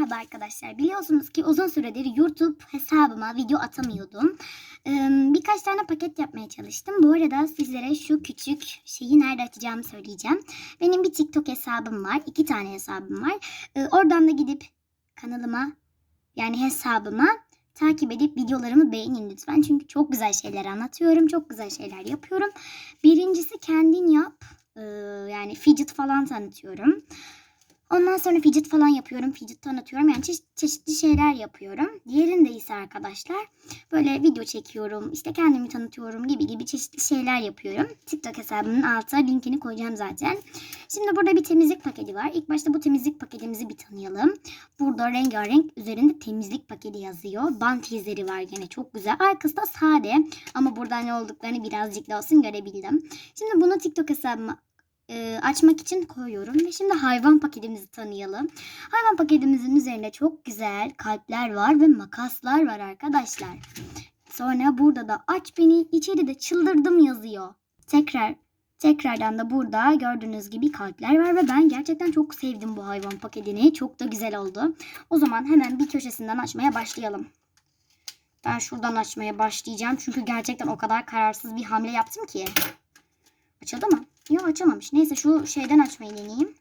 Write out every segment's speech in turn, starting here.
Merhaba arkadaşlar. Biliyorsunuz ki uzun süredir YouTube hesabıma video atamıyordum. Birkaç tane paket yapmaya çalıştım. Bu arada sizlere şu küçük şeyi nerede açacağımı söyleyeceğim. Benim bir TikTok hesabım var. iki tane hesabım var. Oradan da gidip kanalıma yani hesabıma takip edip videolarımı beğenin lütfen. Çünkü çok güzel şeyler anlatıyorum. Çok güzel şeyler yapıyorum. Birincisi kendin yap. Yani fidget falan tanıtıyorum. Ondan sonra fidget falan yapıyorum. Fidget tanıtıyorum. Yani çeşit, çeşitli şeyler yapıyorum. Diğerinde ise arkadaşlar böyle video çekiyorum. işte kendimi tanıtıyorum gibi gibi çeşitli şeyler yapıyorum. TikTok hesabımın altına linkini koyacağım zaten. Şimdi burada bir temizlik paketi var. İlk başta bu temizlik paketimizi bir tanıyalım. Burada rengarenk üzerinde temizlik paketi yazıyor. Bant izleri var gene çok güzel. Arkası da sade ama burada ne olduklarını birazcık da olsun görebildim. Şimdi bunu TikTok hesabıma e, açmak için koyuyorum. Ve şimdi hayvan paketimizi tanıyalım. Hayvan paketimizin üzerinde çok güzel kalpler var ve makaslar var arkadaşlar. Sonra burada da aç beni içeride çıldırdım yazıyor. Tekrar tekrardan da burada gördüğünüz gibi kalpler var ve ben gerçekten çok sevdim bu hayvan paketini. Çok da güzel oldu. O zaman hemen bir köşesinden açmaya başlayalım. Ben şuradan açmaya başlayacağım. Çünkü gerçekten o kadar kararsız bir hamle yaptım ki. Açıldı mı? Yok açamamış. Neyse şu şeyden açmayı deneyeyim.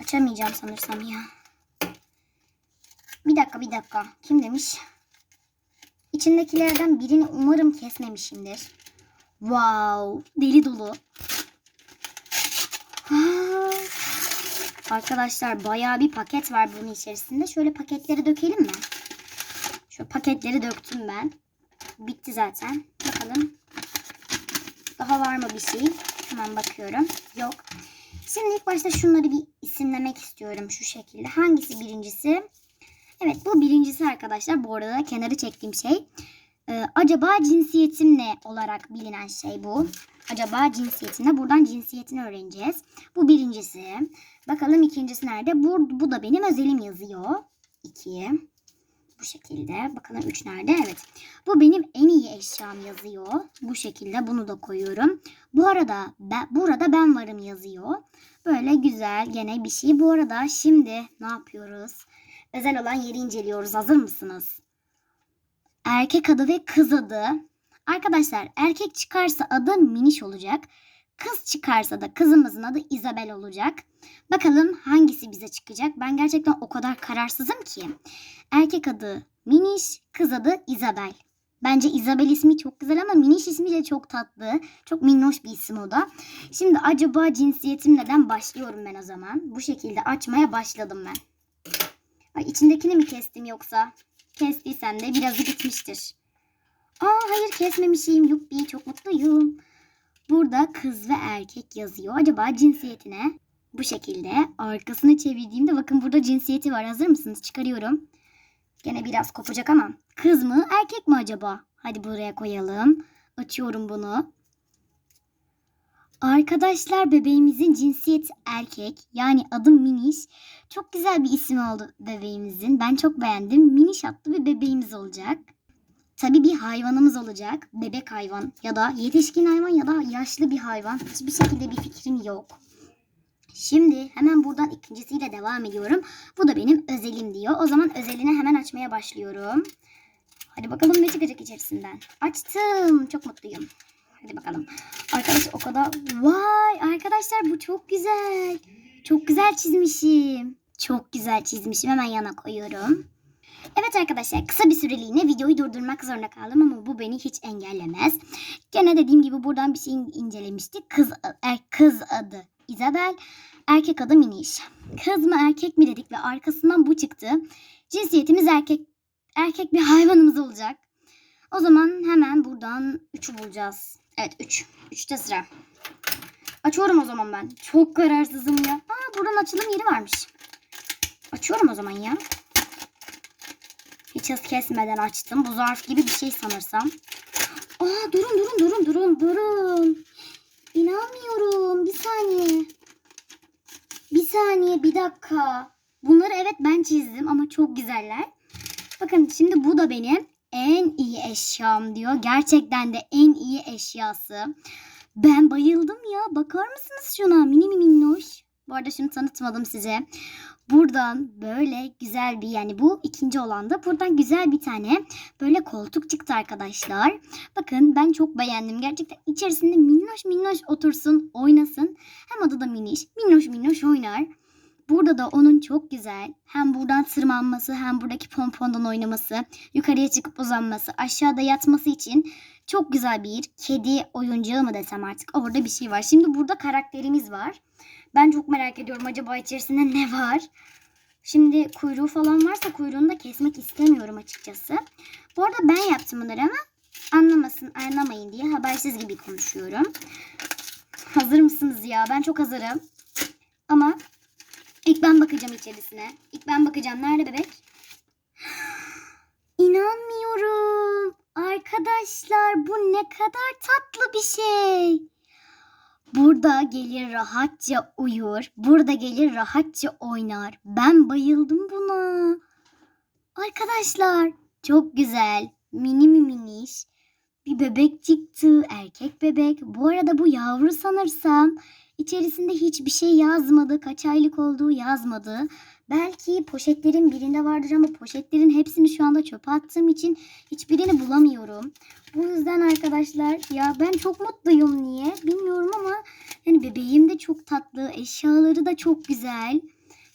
Açamayacağım sanırsam ya. Bir dakika bir dakika. Kim demiş? İçindekilerden birini umarım kesmemişimdir. Wow. Deli dolu. Ah. Arkadaşlar bayağı bir paket var bunun içerisinde. Şöyle paketleri dökelim mi? Şu paketleri döktüm ben. Bitti zaten. Bakalım. Daha var mı bir şey? Hemen bakıyorum. Yok. Şimdi ilk başta şunları bir isimlemek istiyorum şu şekilde. Hangisi birincisi? Evet bu birincisi arkadaşlar. Bu arada kenarı çektiğim şey. Ee, acaba cinsiyetim ne olarak bilinen şey bu. Acaba cinsiyetim ne? Buradan cinsiyetini öğreneceğiz. Bu birincisi. Bakalım ikincisi nerede? Bu, bu da benim özelim yazıyor. İki. Şekilde. Bakalım 3 nerede? Evet. Bu benim en iyi eşyam yazıyor. Bu şekilde bunu da koyuyorum. Bu arada ben, burada ben varım yazıyor. Böyle güzel gene bir şey. Bu arada şimdi ne yapıyoruz? Özel olan yeri inceliyoruz. Hazır mısınız? Erkek adı ve kız adı. Arkadaşlar erkek çıkarsa adı Miniş olacak. Kız çıkarsa da kızımızın adı Isabel olacak. Bakalım hangisi bize çıkacak? Ben gerçekten o kadar kararsızım ki. Erkek adı Miniş, kız adı Isabel. Bence Isabel ismi çok güzel ama Miniş ismi de çok tatlı. Çok minnoş bir isim o da. Şimdi acaba cinsiyetim neden başlıyorum ben o zaman? Bu şekilde açmaya başladım ben. Ay, içindekini mi kestim yoksa? Kestiysem de birazı gitmiştir. Aa hayır kesmemişim. Yuppi çok mutluyum. Burada kız ve erkek yazıyor. Acaba cinsiyetine bu şekilde arkasını çevirdiğimde bakın burada cinsiyeti var. Hazır mısınız? Çıkarıyorum. Gene biraz kopacak ama. Kız mı erkek mi acaba? Hadi buraya koyalım. Açıyorum bunu. Arkadaşlar bebeğimizin cinsiyeti erkek. Yani adı Miniş. Çok güzel bir isim oldu bebeğimizin. Ben çok beğendim. Miniş adlı bir bebeğimiz olacak. Tabii bir hayvanımız olacak. Bebek hayvan ya da yetişkin hayvan ya da yaşlı bir hayvan. Hiçbir şekilde bir fikrim yok. Şimdi hemen buradan ikincisiyle devam ediyorum. Bu da benim özelim diyor. O zaman özelini hemen açmaya başlıyorum. Hadi bakalım ne çıkacak içerisinden. Açtım. Çok mutluyum. Hadi bakalım. Arkadaşlar o kadar... Vay arkadaşlar bu çok güzel. Çok güzel çizmişim. Çok güzel çizmişim. Hemen yana koyuyorum. Evet arkadaşlar kısa bir süreliğine videoyu durdurmak zorunda kaldım ama bu beni hiç engellemez. Gene dediğim gibi buradan bir şey incelemiştik. Kız, er, kız adı Isabel, erkek adı Miniş. Kız mı erkek mi dedik ve arkasından bu çıktı. Cinsiyetimiz erkek erkek bir hayvanımız olacak. O zaman hemen buradan 3'ü bulacağız. Evet 3. 3'te sıra. Açıyorum o zaman ben. Çok kararsızım ya. Aa buradan açılım yeri varmış. Açıyorum o zaman ya. Hız kesmeden açtım. Bu zarf gibi bir şey sanırsam. Aa durun durun durun durun durun. İnanmıyorum. Bir saniye. Bir saniye bir dakika. Bunları evet ben çizdim ama çok güzeller. Bakın şimdi bu da benim en iyi eşyam diyor. Gerçekten de en iyi eşyası. Ben bayıldım ya. Bakar mısınız şuna? Mini mi minnoş. Bu arada şunu tanıtmadım size. buradan böyle güzel bir yani bu ikinci olan da buradan güzel bir tane böyle koltuk çıktı arkadaşlar. Bakın ben çok beğendim. Gerçekten içerisinde minnoş minnoş otursun, oynasın. Hem adı da miniş. Minnoş minnoş oynar. Burada da onun çok güzel hem buradan tırmanması hem buradaki pompondan oynaması, yukarıya çıkıp uzanması, aşağıda yatması için çok güzel bir kedi oyuncağı mı desem artık orada bir şey var. Şimdi burada karakterimiz var. Ben çok merak ediyorum acaba içerisinde ne var? Şimdi kuyruğu falan varsa kuyruğunu da kesmek istemiyorum açıkçası. Bu arada ben yaptım bunları ama anlamasın, anlamayın diye habersiz gibi konuşuyorum. Hazır mısınız ya? Ben çok hazırım. Ama ilk ben bakacağım içerisine. İlk ben bakacağım. Nerede bebek? İnanmıyorum. Arkadaşlar bu ne kadar tatlı bir şey. Burada gelir rahatça uyur. Burada gelir rahatça oynar. Ben bayıldım buna. Arkadaşlar çok güzel. Mini mi miniş. Bir bebek çıktı. Erkek bebek. Bu arada bu yavru sanırsam. İçerisinde hiçbir şey yazmadı. Kaç aylık olduğu yazmadı. Belki poşetlerin birinde vardır ama poşetlerin hepsini şu anda çöpe attığım için hiçbirini bulamıyorum. Bu yüzden arkadaşlar ya ben çok mutluyum niye bilmiyorum ama yani bebeğim de çok tatlı, eşyaları da çok güzel.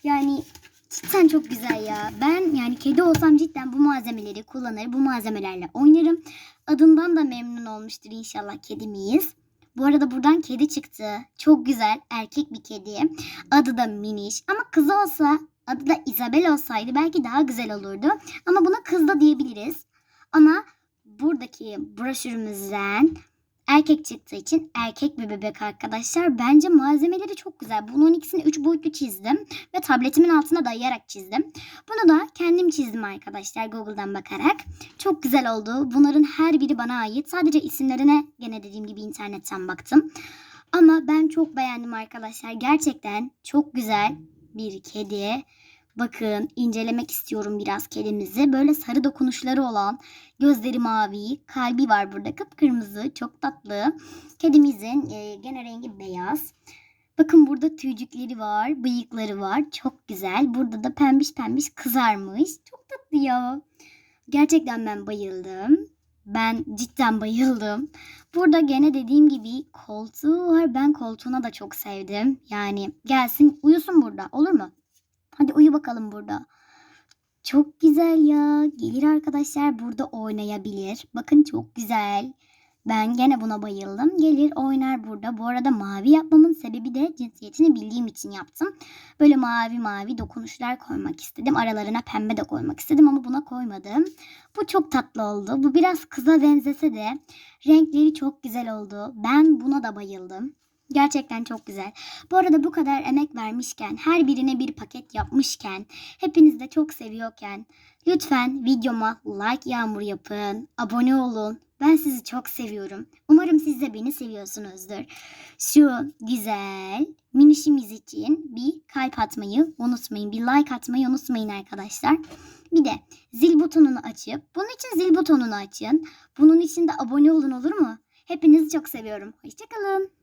Yani cidden çok güzel ya. Ben yani kedi olsam cidden bu malzemeleri kullanır, bu malzemelerle oynarım. Adından da memnun olmuştur inşallah kedimiz. Bu arada buradan kedi çıktı. Çok güzel erkek bir kedi. Adı da Miniş. Ama kız olsa adı da Isabel olsaydı belki daha güzel olurdu. Ama buna kız da diyebiliriz. Ama buradaki broşürümüzden erkek çıktığı için erkek bir bebek arkadaşlar. Bence malzemeleri çok güzel. Bunun ikisini 3 boyutlu çizdim ve tabletimin altına dayayarak çizdim. Bunu da kendim çizdim arkadaşlar Google'dan bakarak. Çok güzel oldu. Bunların her biri bana ait. Sadece isimlerine gene dediğim gibi internetten baktım. Ama ben çok beğendim arkadaşlar. Gerçekten çok güzel bir kedi. Bakın incelemek istiyorum biraz kedimizi. Böyle sarı dokunuşları olan gözleri mavi, kalbi var burada kıpkırmızı, çok tatlı. Kedimizin e, gene rengi beyaz. Bakın burada tüycükleri var, bıyıkları var. Çok güzel. Burada da pembiş pembiş kızarmış. Çok tatlı ya. Gerçekten ben bayıldım. Ben cidden bayıldım. Burada gene dediğim gibi koltuğu var. Ben koltuğuna da çok sevdim. Yani gelsin uyusun burada olur mu? Hadi uyu bakalım burada. Çok güzel ya. Gelir arkadaşlar burada oynayabilir. Bakın çok güzel. Ben gene buna bayıldım. Gelir oynar burada. Bu arada mavi yapmamın sebebi de cinsiyetini bildiğim için yaptım. Böyle mavi mavi dokunuşlar koymak istedim. Aralarına pembe de koymak istedim ama buna koymadım. Bu çok tatlı oldu. Bu biraz kıza benzese de renkleri çok güzel oldu. Ben buna da bayıldım. Gerçekten çok güzel. Bu arada bu kadar emek vermişken, her birine bir paket yapmışken, hepiniz de çok seviyorken lütfen videoma like yağmur yapın, abone olun. Ben sizi çok seviyorum. Umarım siz de beni seviyorsunuzdur. Şu güzel minişimiz için bir kalp atmayı unutmayın. Bir like atmayı unutmayın arkadaşlar. Bir de zil butonunu açıp, bunun için zil butonunu açın. Bunun için de abone olun olur mu? Hepinizi çok seviyorum. Hoşçakalın.